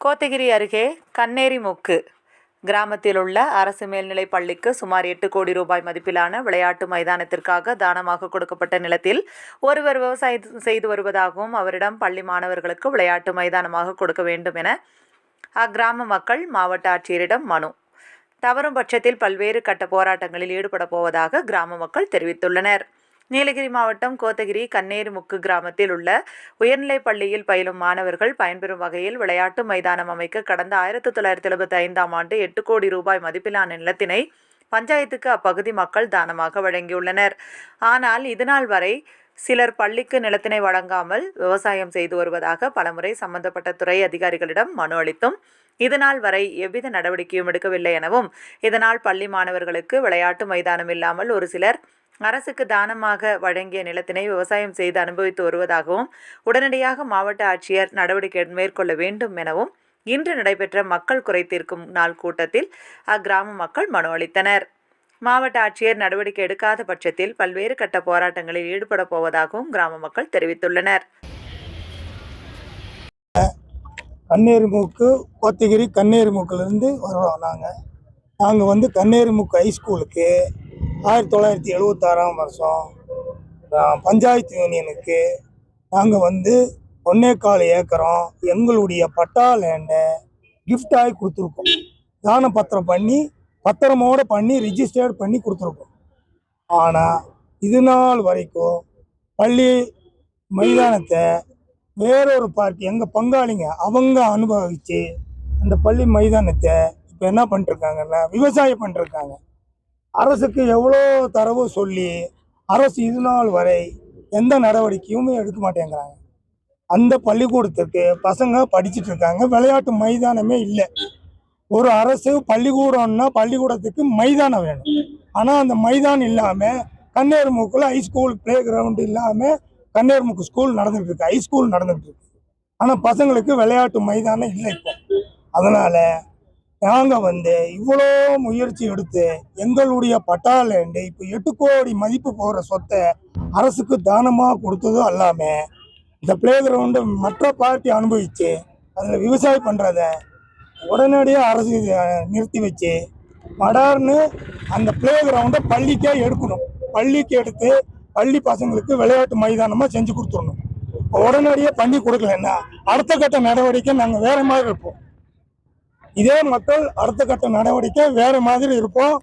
கோத்தகிரி அருகே கண்ணேரிமுக்கு கிராமத்தில் உள்ள அரசு மேல்நிலைப் பள்ளிக்கு சுமார் எட்டு கோடி ரூபாய் மதிப்பிலான விளையாட்டு மைதானத்திற்காக தானமாக கொடுக்கப்பட்ட நிலத்தில் ஒருவர் விவசாயம் செய்து வருவதாகவும் அவரிடம் பள்ளி மாணவர்களுக்கு விளையாட்டு மைதானமாக கொடுக்க வேண்டும் என அக்கிராம மக்கள் மாவட்ட ஆட்சியரிடம் மனு. தவறும் பட்சத்தில் பல்வேறு கட்ட போராட்டங்களில் ஈடுபட போவதாக கிராம மக்கள் தெரிவித்துள்ளனர். நீலகிரி மாவட்டம் கோத்தகிரி கண்ணேரிமுக்கு கிராமத்தில் உள்ள உயர்நிலைப் பள்ளியில் பயிலும் மாணவர்கள் பயன்பெறும் வகையில் விளையாட்டு மைதானம் அமைக்க கடந்த ஆயிரத்தி தொள்ளாயிரத்தி எழுபத்தி ஐந்தாம் ஆண்டு எட்டு கோடி ரூபாய் மதிப்பிலான நிலத்தினை பஞ்சாயத்துக்கு அப்பகுதி மக்கள் தானமாக வழங்கியுள்ளனர். ஆனால் இதுநாள் வரை சிலர் பள்ளிக்கு நிலத்தினை வழங்காமல் விவசாயம் செய்து வருவதாக பலமுறை சம்பந்தப்பட்ட துறை அதிகாரிகளிடம் மனு அளித்தும் இதுநாள் வரை எவ்வித நடவடிக்கையும் எடுக்கவில்லை எனவும் இதனால் பள்ளி மாணவர்களுக்கு விளையாட்டு மைதானம் இல்லாமல் ஒரு சிலர் அரசுக்கு தானமாக வழங்கிய நிலத்தினை விவசாயம் செய்து அனுபவித்து வருவதாகவும் உடனடியாக மாவட்ட ஆட்சியர் நடவடிக்கை மேற்கொள்ள வேண்டும் எனவும் இன்று நடைபெற்ற மக்கள் குறை தீர்க்கும் நாள் கூட்டத்தில் அக்கிராம மக்கள் மனு அளித்தனர். மாவட்ட ஆட்சியர் நடவடிக்கை எடுக்காத பட்சத்தில் பல்வேறு கட்ட போராட்டங்களில் ஈடுபட போவதாகவும் கிராம மக்கள் தெரிவித்துள்ளனர். கண்ணேரிமுக்கு கோத்தகிரி கண்ணேரிமுக்கிலேருந்து வர்றோம் நாங்கள் நாங்கள் வந்து கண்ணேரிமுக்கு ஹைஸ்கூலுக்கு ஆயிரத்தி தொள்ளாயிரத்தி எழுபத்தாறாம் வருஷம் பஞ்சாயத்து யூனியனுக்கு நாங்கள் வந்து ஒன்னேகால் ஏக்கரம் எங்களுடைய பட்டா லேண்டை கிஃப்டாகி கொடுத்துருக்கோம். தான பத்திரம் பண்ணி பத்திரமோடு பண்ணி ரிஜிஸ்டர்ட் பண்ணி கொடுத்துருக்கோம். ஆனால் இது நாள் வரைக்கும் பள்ளி மைதானத்தை வேறொரு பார்ட்டி எங்கள் பங்காளிங்க அவங்க அனுபவித்து அந்த பள்ளி மைதானத்தை இப்போ என்ன பண்ணிருக்காங்கன்னா விவசாயம் பண்ணிருக்காங்க அரசுக்கு எவ்வளோ தரவு சொல்லி அரசு இது நாள் வரை எந்த நடவடிக்கையும் எடுக்க மாட்டேங்கிறாங்க. அந்த பள்ளிக்கூடத்துக்கு பசங்க படிச்சுட்டு இருக்காங்க. விளையாட்டு மைதானமே இல்லை. ஒரு அரசு பள்ளிக்கூடம்னா பள்ளிக்கூடத்துக்கு மைதானம் வேணும். ஆனால் அந்த மைதானம் இல்லாமல் கண்ணேர்முக்கில் ஹைஸ்கூல் ஸ்கூல் ப்ளே கிரவுண்டு இல்லாமல் கண்ணேர்முக்கு ஸ்கூல் நடந்துகிட்டு இருக்கு. ஹைஸ்கூல் நடந்துகிட்டு இருக்கு. ஆனால் பசங்களுக்கு விளையாட்டு மைதானம் இல்லை இப்போ. அதனால் நாங்கள் வந்து இவ்வளோ முயற்சி எடுத்து எங்களுடைய பட்டாளேண்டு இப்போ எட்டு கோடி மதிப்பு போகிற சொத்தை அரசுக்கு தானமாக கொடுத்ததும் அல்லாமல் இந்த ப்ளே கிரவுண்டு மற்ற பார்ட்டி அனுபவித்து அதில் விவசாயம் பண்ணுறத உடனடியாக அரசு இதை நிறுத்தி வச்சு மடார்னு அந்த ப்ளே கிரவுண்டை பள்ளிக்கே எடுக்கணும். பள்ளிக்கு எடுத்து பள்ளி பசங்களுக்கு விளையாட்டு மைதானமாக செஞ்சு கொடுத்துடணும். உடனடியாக பண்ணி கொடுக்கலன்னா அடுத்த கட்ட நடவடிக்கை நாங்கள் வேறு மாதிரி இருப்போம். இதே மக்கள் அடுத்த கட்ட நடவடிக்கை வேறு மாதிரி இருப்போம்.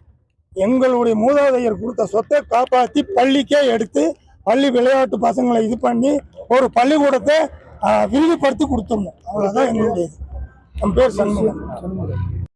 எங்களுடைய மூதாதையர் கொடுத்த சொத்தை காப்பாற்றி பள்ளிக்கே எடுத்து பள்ளி விளையாட்டு பசங்களை இது பண்ணி ஒரு பள்ளிக்கூடத்தை விரிவுபடுத்தி கொடுத்துடணும். அவ்வளோதான் எங்களுடைய இது என் பேர் சண்முகம்